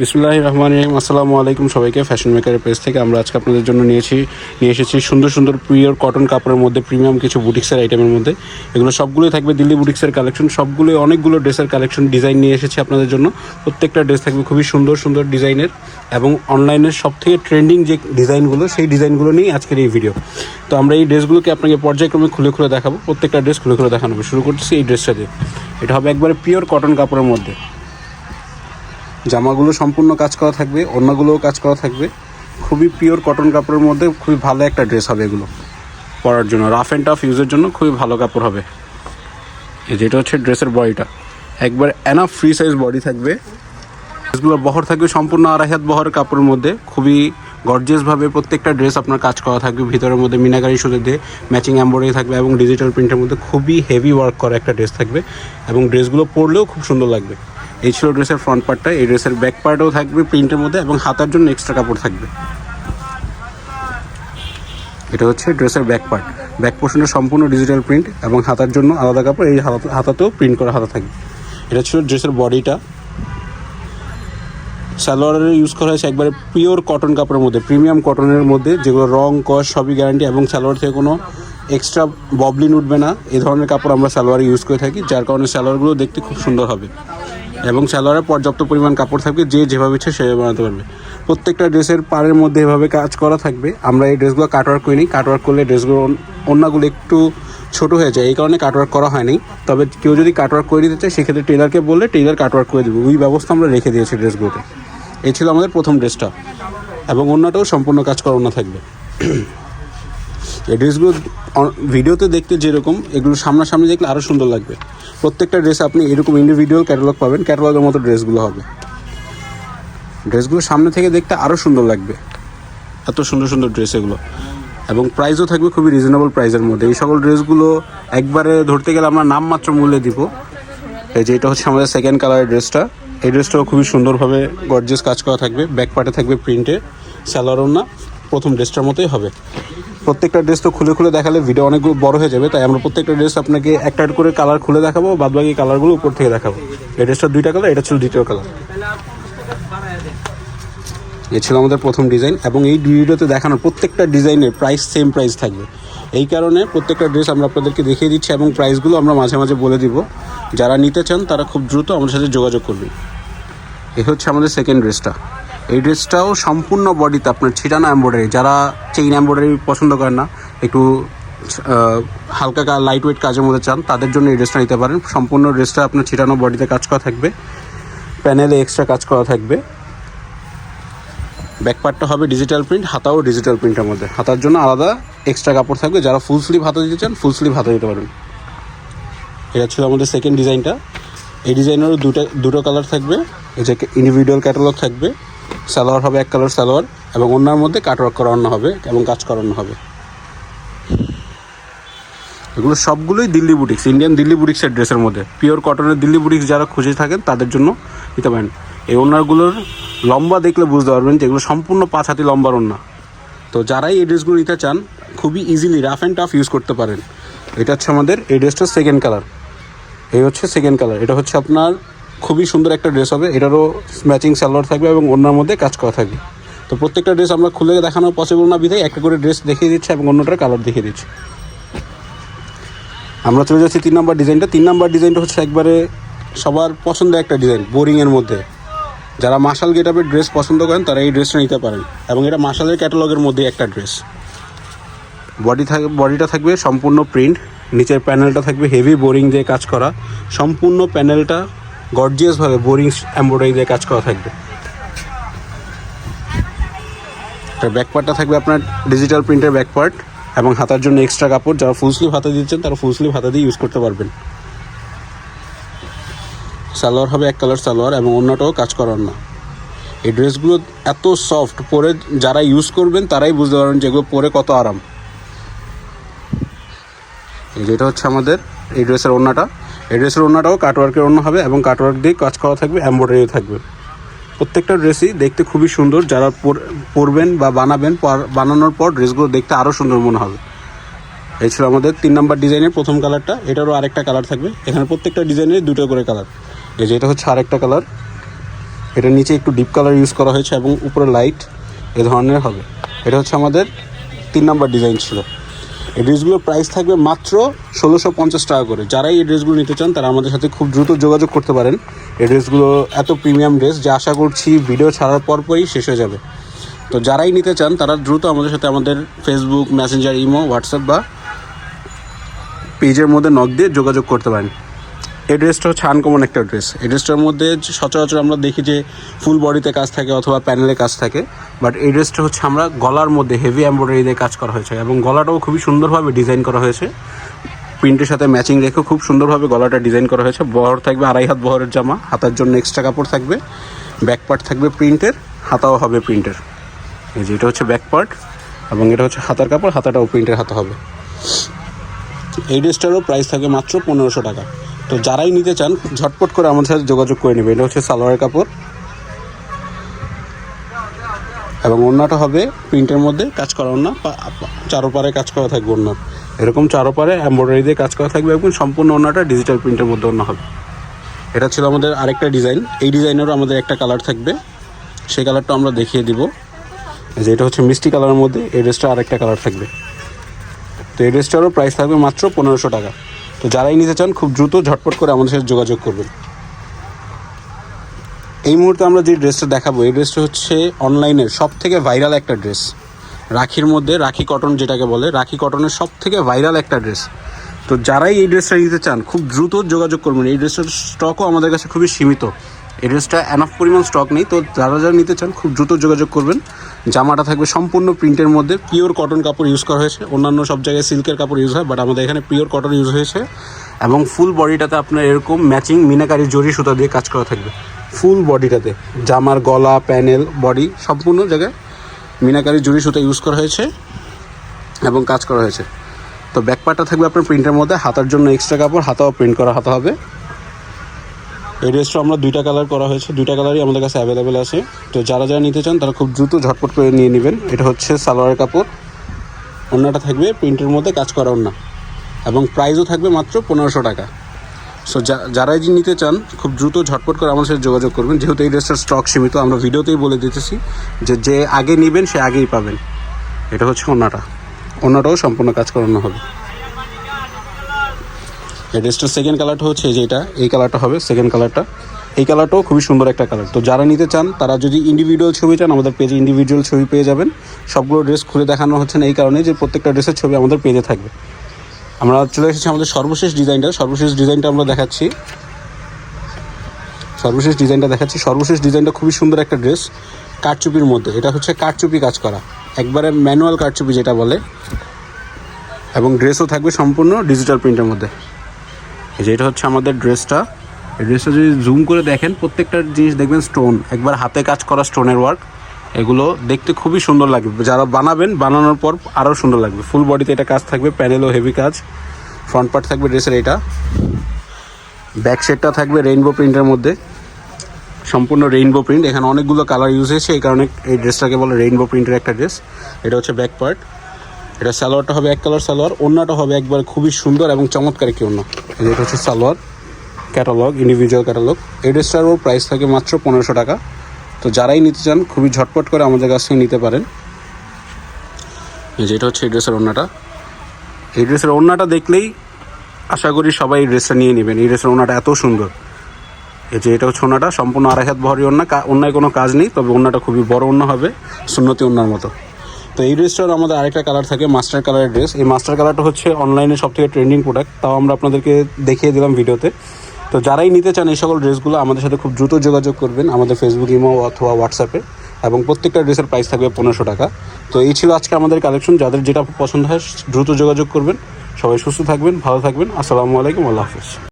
বিসমুল্লাহ রহমান রহিম। আসসালামু আলাইকুম সবাইকে। ফ্যাশন মেকারের পেজ থেকে আমরা আজকে আপনাদের জন্য নিয়েছি, নিয়ে এসেছি সুন্দর সুন্দর পিওর কটন কাপড়ের মধ্যে প্রিমিয়াম কিছু বুটিক্সের আইটেমের মধ্যে। এগুলো সবগুলোই থাকবে দিল্লি বুটিক্সের কালেকশন সবগুলোই অনেকগুলো ড্রেসের কালেকশন ডিজাইন নিয়ে এসেছি আপনাদের জন্য। প্রত্যেকটা ড্রেস থাকবে খুবই সুন্দর সুন্দর ডিজাইনের এবং অনলাইনের সব থেকে ট্রেন্ডিং যে ডিজাইনগুলো সেই ডিজাইনগুলো নিয়েই আজকের এই ভিডিও তো আমরা এই ড্রেসগুলোকে আপনাকে পর্যায়ক্রমে খুলে খুলে দেখাবো। প্রত্যেকটা ড্রেস খুলে খুলে দেখানো শুরু করছি এই ড্রেসটা দিয়ে। এটা হবে একবারে পিওর কটন কাপড়ের মধ্যে। জামাগুলো সম্পূর্ণ কাজ করা থাকবে অন্যগুলোও কাজ করা থাকবে। খুবই পিওর কটন কাপড়ের মধ্যে খুবই ভালো একটা ড্রেস হবে এগুলো পরার জন্য। রাফ অ্যান্ড টাফ ইউজের জন্য খুবই ভালো কাপড় হবে। যেটা হচ্ছে ড্রেসের বডিটা একবার এনাফ ফ্রি সাইজ বডি থাকবে। ড্রেসগুলোর বহর থাকবে সম্পূর্ণ আড়াই হাত বহরের কাপড়ের মধ্যে। খুবই গর্জিয়াসভাবে প্রত্যেকটা ড্রেস আপনার কাজ করা থাকবে। ভিতরের মধ্যে মিনাকারি সুতো দিয়ে ম্যাচিং এম্বয়ডারি থাকবে এবং ডিজিটাল প্রিন্টের মধ্যে খুবই হেভি ওয়ার্ক করা একটা ড্রেস থাকবে এবং ড্রেসগুলো পরলেও খুব সুন্দর লাগবে। এই ছিল ড্রেসের ফ্রন্ট পার্টটা এই ড্রেসের ব্যাক পার্টও থাকবে প্রিন্টের মধ্যে এবং হাতার জন্য এক্সট্রা কাপড় থাকবে। এটা হচ্ছে ড্রেসের ব্যাক পার্ট ব্যাক পোর্শনটা সম্পূর্ণ ডিজিটাল প্রিন্ট এবং হাতার জন্য আলাদা কাপড়। এই হাতা- হাতাতেও প্রিন্ট করা হাতা থাকবে। এটা ছিল ড্রেসের বডিটা সালোয়ারের ইউজ করা হয়েছে একবারে পিওর কটন কাপড়ের মধ্যে প্রিমিয়াম কটনের মধ্যে, যেগুলো রং, কস, সবই গ্যারান্টি এবং সালোয়ার থেকে কোনো এক্সট্রা ববলিন উঠবে না। এই ধরনের কাপড় আমরা সালোয়ারে ইউজ করে থাকি, যার কারণে সালোয়ারগুলো দেখতে খুব সুন্দর হবে। এবং সালোয়ারে পর্যাপ্ত পরিমাণ কাপড় থাকবে, যে যেভাবে ইচ্ছে সেভাবে বানাতে পারবে। প্রত্যেকটা ড্রেসের পাড়ের মধ্যে এভাবে কাজ করা থাকবে। আমরা এই ড্রেসগুলো কাটওয়ার্ক করি নিই কাটওয়ার্ক করলে ড্রেসগুলো অন্যগুলো একটু ছোট হয়ে যায়। এই কারণে কাটওয়ার্ক করা হয়নি। তবে কেউ যদি কাটওয়ার্ক করে দিতে চায়, সেক্ষেত্রে টেলারকে বললে টেলার কাটওয়ার্ক করে দেবে। ওই ব্যবস্থা আমরা রেখে দিয়েছি ড্রেসগুলোতে। এই ছিল আমাদের প্রথম ড্রেসটা। এবং অন্যটাও সম্পূর্ণ কাজ করা অন্য থাকবে। এই ড্রেসগুলো ভিডিওতে দেখতে যেরকম, এগুলো সামনাসামনি দেখলে আরও সুন্দর লাগবে। প্রত্যেকটা ড্রেস আপনি এরকম ইন্ডিভিজুয়াল ক্যাটালগ পাবেন ক্যাটালগের মতো ড্রেসগুলো হবে। ড্রেসগুলো সামনে থেকে দেখতে আরও সুন্দর লাগবে। এত সুন্দর সুন্দর ড্রেস এগুলো। এবং প্রাইসও থাকবে খুবই রিজনেবল প্রাইসের মধ্যে। এই সকল ড্রেসগুলো একবারে ধরতে গেলে আমরা নামমাত্র মূল্যে দিব। এই যে এটা হচ্ছে আমাদের সেকেন্ড কালারের ড্রেসটা এই ড্রেসটাও খুবই সুন্দরভাবে গর্জেস কাজ করা থাকবে। ব্যাক পার্টে থাকবে প্রিন্টে স্যালোয়ারও না, প্রথম ড্রেসটার মতোই হবে। প্রত্যেকটা ড্রেস তো খুলে খুলে দেখালে ভিডিও অনেক বড় হয়ে যাবে, তাই আমরা প্রত্যেকটা ড্রেস আপনাকে একটা করে কালার খুলে দেখাবো বাদ বাকি কালারগুলো উপর থেকে দেখাবো। এই ড্রেসটা দুইটা কালার এটা ছিল দ্বিতীয় কালার এ ছিল আমাদের প্রথম ডিজাইন এবং এই ভিডিওতে দেখানোর প্রত্যেকটা ডিজাইনের প্রাইস সেম প্রাইস থাকবে। এই কারণে প্রত্যেকটা ড্রেস আমরা আপনাদেরকে দেখিয়ে দিচ্ছি, এবং প্রাইসগুলো আমরা মাঝে মাঝে বলে দিব। যারা নিতে চান, তারা খুব দ্রুত আমাদের সাথে যোগাযোগ করবে এ হচ্ছে আমাদের সেকেন্ড ড্রেসটা এই ড্রেসটাও সম্পূর্ণ বডিতে আপনার ছিটানো এম্ব্রয়ডারি যারা চেইন এম্ব্রয়ডারি পছন্দ করেন না, একটু হালকা লাইট ওয়েট কাজের মধ্যে চান, তাদের জন্য এই ড্রেসটা নিতে পারেন। সম্পূর্ণ ড্রেসটা আপনার ছিটানো বডিতে কাজ করা থাকবে। প্যানেলে এক্সট্রা কাজ করা থাকবে। ব্যাক পার্টটা হবে ডিজিটাল প্রিন্ট হাতাও ডিজিটাল প্রিন্টের মধ্যে। হাতার জন্য আলাদা এক্সট্রা কাপড় থাকবে। যারা ফুল স্লিভ হাতা দিতে চান ফুল স্লিভ হাতা দিতে পারেন। এটা ছিল আমাদের সেকেন্ড ডিজাইনটা এই ডিজাইনেরও দুটো দুটো কালার থাকবে। এই যে ইন্ডিভিজুয়াল ক্যাটালগ থাকবে। সালোয়ার হবে এক কালার সালোয়ার এবং অন্যার মধ্যে কাটওয়ার্ক করানো হবে এবং কাজ করানো হবে। এগুলো সবগুলোই দিল্লি বুটিক্স ইন্ডিয়ান দিল্লি বুটিক্সের ড্রেসের মধ্যে। পিওর কটনের দিল্লি বুটিক্স যারা খুঁজে থাকেন, তাদের জন্য নিতে পারেন। এই ওনারগুলোর লম্বা দেখলে বুঝতে পারবেন যে এগুলো সম্পূর্ণ পাঁচ হাতি লম্বার ওনা তো যারাই এই ড্রেসগুলো নিতে চান, খুবই easily rough and tough use করতে পারেন। এটা হচ্ছে আমাদের, এই ড্রেসটা সেকেন্ড কালার এই হচ্ছে সেকেন্ড কালার এটা হচ্ছে আপনার খুবই সুন্দর একটা ড্রেস হবে। এটারও ম্যাচিং সালোয়ার থাকবে এবং অন্যার মধ্যে কাজ করা থাকবে। তো প্রত্যেকটা ড্রেস আমরা খুলে দেখানো পসিবল না, বিধায় একটা করে ড্রেস দেখিয়ে দিচ্ছি এবং অন্যটার কালার দেখিয়ে দিচ্ছি। আমরা চলে যাচ্ছি তিন নম্বর ডিজাইনটা তিন নম্বর ডিজাইনটা হচ্ছে একবারে সবার পছন্দের একটা ডিজাইন বোরিংয়ের মধ্যে। যারা মার্শাল গেটআপের ড্রেস পছন্দ করেন, তারা এই ড্রেসটা নিতে পারেন। এবং এটা মার্শালের ক্যাটালগের মধ্যে একটা ড্রেস বডি থাকবে বডিটা থাকবে সম্পূর্ণ প্রিন্ট নিচের প্যানেলটা থাকবে হেভি বোরিং দিয়ে কাজ করা। সম্পূর্ণ প্যানেলটা গর্জিয়াসভাবে বোরিং এমব্রয়ডারি দিয়ে কাজ করা থাকবে। তার ব্যাক পার্টটা থাকবে আপনার ডিজিটাল প্রিন্টের ব্যাক পার্ট এবং হাতার জন্য এক্সট্রা কাপড়। যারা ফুল স্লিভ হাতে দিচ্ছেন, তারা ফুল স্লিভ হাতে দিয়ে ইউজ করতে পারবেন। সালোয়ার হবে এক কালার সালোয়ার এবং অন্যটাও কাজ করার না। এই ড্রেসগুলো এত সফট পরে যারা ইউজ করবেন, তারাই বুঝতে পারবেন যেগুলো পরে কত আরাম। যেটা হচ্ছে আমাদের, এই ড্রেসের ওড়নাটা। এই ড্রেসের ওড়নাটাও কাটওয়ার্কের ওড়না হবে এবং কাটওয়ার্ক দিয়ে কাজ করা থাকবে এমব্রয়ডারি থাকবে। প্রত্যেকটা ড্রেসই দেখতে খুবই সুন্দর। যারা পর- পরবেন বা বানাবেন বানানোর পর ড্রেসগুলো দেখতে আরও সুন্দর মনে হবে। এই ছিল আমাদের তিন নম্বর ডিজাইনের প্রথম কালারটা এটারও আরেকটা কালার থাকবে। এখানে প্রত্যেকটা ডিজাইনের দুটো করে কালার এই যে এটা হচ্ছে আরেকটা কালার এটা নিচে একটু ডিপ কালার ইউজ করা হয়েছে এবং উপরে লাইট এ ধরনের হবে। এটা হচ্ছে আমাদের তিন নম্বর ডিজাইন ছিল। এই ড্রেসগুলোর প্রাইস থাকবে মাত্র ষোলোশো পঞ্চাশ টাকা করে। যারাই এই ড্রেসগুলো নিতে চান, তারা আমাদের সাথে খুব দ্রুত যোগাযোগ করতে পারেন। এই ড্রেসগুলো এত প্রিমিয়াম ড্রেস যা আশা করছি ভিডিও ছাড়ার পরপরই শেষ হয়ে যাবে। তো যারাই নিতে চান, তারা দ্রুত আমাদের সাথে আমাদের ফেসবুক মেসেঞ্জার ইমো হোয়াটসঅ্যাপ বা পেজের মধ্যে নক দিয়ে যোগাযোগ করতে পারেন। এই ড্রেসটা হচ্ছে আনকমন একটা ড্রেস এই ড্রেসটার মধ্যে সচরাচর আমরা দেখি যে ফুল বডিতে কাজ থাকে অথবা প্যানেলে কাজ থাকে বাট এই ড্রেসটা হচ্ছে আমরা গলার মধ্যে হেভি এমব্রয়ডারি দিয়ে কাজ করা হয়েছে এবং গলাটাও খুবই সুন্দরভাবে ডিজাইন করা হয়েছে। প্রিন্টের সাথে ম্যাচিং রেখে খুব সুন্দরভাবে গলাটা ডিজাইন করা হয়েছে। বহর থাকবে আড়াই হাত বহরের জামা, হাতার জন্য এক্সট্রা কাপড় থাকবে ব্যাক পার্ট থাকবে প্রিন্টের হাতাও হবে প্রিন্টের এই যে এটা হচ্ছে ব্যাক পার্ট এবং এটা হচ্ছে হাতার কাপড়, হাতাটাও প্রিন্টের হাতা হবে। এই ড্রেসটারও প্রাইস থাকবে মাত্র পনেরোশো টাকা। তো যারাই নিতে চান, ঝটপট করে আমাদের সাথে যোগাযোগ করে নেবে। এটা হচ্ছে সালোয়ার কাপড়। এবং ওড়নাটা হবে প্রিন্টের মধ্যে কাজ করা ওড়না চারোপারে কাজ করা থাকবে ওড়নার এরকম চারোপারে এমব্রয়ডারি দিয়ে কাজ করা থাকবে এবং সম্পূর্ণ ওড়নাটা ডিজিটাল প্রিন্টের মধ্যে ওড়না হবে। এটা ছিল আমাদের আরেকটা ডিজাইন। এই ডিজাইনেরও আমাদের একটা কালার থাকবে। সেই কালারটা আমরা দেখিয়ে দিব। যে এটা হচ্ছে মিষ্টি কালারের মধ্যে, এই ড্রেসটা আরেকটা কালার থাকবে। তো এই ড্রেসটারও প্রাইস থাকবে মাত্র পনেরোশো টাকা। তো যারাই নিতে চান, খুব দ্রুত ঝটপট করে আমাদের সাথে যোগাযোগ করবেন। এই মুহূর্তে আমরা যে ড্রেসটা দেখাবো, এই ড্রেসটা হচ্ছে অনলাইনের সব থেকে ভাইরাল একটা ড্রেস। রাখির মধ্যে, রাখি কটন যেটাকে বলে, রাখি কটনের সব থেকে ভাইরাল একটা ড্রেস। তো যারাই এই ড্রেসটা নিতে চান, খুব দ্রুত যোগাযোগ করবেন। এই ড্রেসটার স্টকও আমাদের কাছে খুবই সীমিত। এই ড্রেসটা এনাফ পরিমাণ স্টক নেই। তো যারা যারা নিতে চান, খুব দ্রুত যোগাযোগ করবেন। জামাটা থাকবে সম্পূর্ণ প্রিন্টের মধ্যে। পিওর কটন কাপড় ইউজ করা হয়েছে। অন্যান্য সব জায়গায় সিল্কের কাপড় ইউজ হয় বাট আমাদের এখানে পিওর কটন ইউজ হয়েছে। এবং ফুল বডিটাতে আপনার এরকম ম্যাচিং মিনাকারি জরি সুতা দিয়ে কাজ করা থাকবে। ফুল বডিটাতে জামার গলা প্যানেল বডি সম্পূর্ণ জায়গায় মিনাকারি জরি সুতা ইউজ করা হয়েছে এবং কাজ করা হয়েছে। তো ব্যাক পার্টটা থাকবে আপনার প্রিন্টের মধ্যে। হাতার জন্য এক্সট্রা কাপড়, হাতাও প্রিন্ট করা, হাতা হবে। এই ড্রেসটা আমরা দুইটা কালার করা হয়েছে। দুইটা কালারই আমাদের কাছে অ্যাভেলেবেল আছে। তো যারা যারা নিতে চান, তারা খুব দ্রুত ঝটপট করে নিয়ে নেবেন। এটা হচ্ছে সালোয়ার কাপড়। অন্যটা থাকবে প্রিন্টের মধ্যে কাজ করা অন্য। এবং প্রাইসও থাকবে মাত্র পনেরোশো টাকা। সো যারাই যে নিতে চান, খুব দ্রুত ঝটপট করে আমার সাথে যোগাযোগ করবেন। যেহেতু এই ড্রেসটার স্টক সীমিত, আমরা ভিডিওতেই বলে দিতেছি যে যে আগে নেবেন, সে আগেই পাবেন। এটা হচ্ছে অন্যটা। অন্যটাও সম্পূর্ণ কাজ করানো হবে। এই ড্রেসটার সেকেন্ড কালারটা হচ্ছে যে এটা, এই কালারটা হবে সেকেন্ড কালারটা এই কালারটাও খুবই সুন্দর একটা কালার তো যারা নিতে চান, তারা যদি ইন্ডিভিজুয়াল ছবি চান, আমাদের পেজে ইন্ডিভিজুয়াল ছবি পেয়ে যাবেন। সবগুলো ড্রেস খুলে দেখানো হচ্ছে না এই কারণে যে প্রত্যেকটা ড্রেসের ছবি আমাদের পেজে থাকবে। আমরা চলে এসেছি আমাদের সর্বশেষ ডিজাইনটা সর্বশেষ ডিজাইনটা আমরা দেখাচ্ছি। সর্বশেষ ডিজাইনটা দেখাচ্ছি। সর্বশেষ ডিজাইনটা খুবই সুন্দর একটা ড্রেস কারচুপির মধ্যে। এটা হচ্ছে কারচুপি কাজ করা। একবারে ম্যানুয়াল কারচুপি যেটা বলে। এবং ড্রেসও থাকবে সম্পূর্ণ ডিজিটাল প্রিন্টের মধ্যে। এই যে এটা হচ্ছে আমাদের ড্রেসটা। এই ড্রেসটা যদি জুম করে দেখেন, প্রত্যেকটা জিনিস দেখবেন স্টোন একবার হাতে কাজ করা স্টোনের ওয়ার্ক এগুলো দেখতে খুবই সুন্দর লাগবে। যারা বানাবেন, বানানোর পর আরও সুন্দর লাগবে। ফুল বডিতে এটা কাজ থাকবে প্যানেলও হেভি কাজ। ফ্রন্ট পার্ট থাকবে ড্রেসের এটা। ব্যাক সেটটা থাকবে রেইনবো প্রিন্টের মধ্যে। সম্পূর্ণ রেইনবো প্রিন্ট এখানে অনেকগুলো কালার ইউজ হয়েছে, এই কারণে এই ড্রেসটাকে বলে রেইনবো প্রিন্টের একটা ড্রেস এটা হচ্ছে ব্যাক পার্ট এটা সালোয়ারটা হবে এক কালার সালোয়ার, ওড়নাটা হবে একবার খুবই সুন্দর এবং চমৎকার একটি এই এটা হচ্ছে সালোয়ার ক্যাটালগ ইন্ডিভিজুয়াল ক্যাটালগ এই ড্রেসটারও প্রাইস থাকে মাত্র পনেরোশো টাকা। তো যারাই নিতে চান, খুবই ঝটপট করে আমাদের কাছ থেকে নিতে পারেন। এই যে এটা হচ্ছে এই ড্রেসের ওড়নাটা। এই ড্রেসের ওড়নাটা দেখলেই আশা করি সবাই এই ড্রেসটা নিয়ে নেবেন। এই ড্রেসের ওড়নাটা এত সুন্দর। এই যে এটা হচ্ছে ওড়নাটা, সম্পূর্ণ আড়াই হাত ভরি ওড়না অন্যায় কোনো কাজ নেই, তবে ওড়নাটা খুবই বড় অন্য হবে, সুন্নতি ওড়নার মতো। তো এই ড্রেসটার আমাদের আরেকটা কালার থাকে, মাস্টার কালারের ড্রেস। এই মাস্টার কালারটা হচ্ছে অনলাইনে সব থেকে ট্রেন্ডিং প্রোডাক্ট তাও আমরা আপনাদেরকে দেখিয়ে দিলাম ভিডিওতে। তো যারাই নিতে চান এই সকল ড্রেসগুলো, আমাদের সাথে খুব দ্রুত যোগাযোগ করবেন আমাদের ফেসবুক ইমো অথবা হোয়াটসঅ্যাপে এবং প্রত্যেকটা ড্রেসের প্রাইস থাকবে পনেরোশো টাকা। তো এই ছিল আজকে আমাদের কালেকশন যাদের যেটা পছন্দ হয়, দ্রুত যোগাযোগ করবেন। সবাই সুস্থ থাকবেন, ভালো থাকবেন। আসসালামু আলাইকুম, আল্লাহ হাফিজ।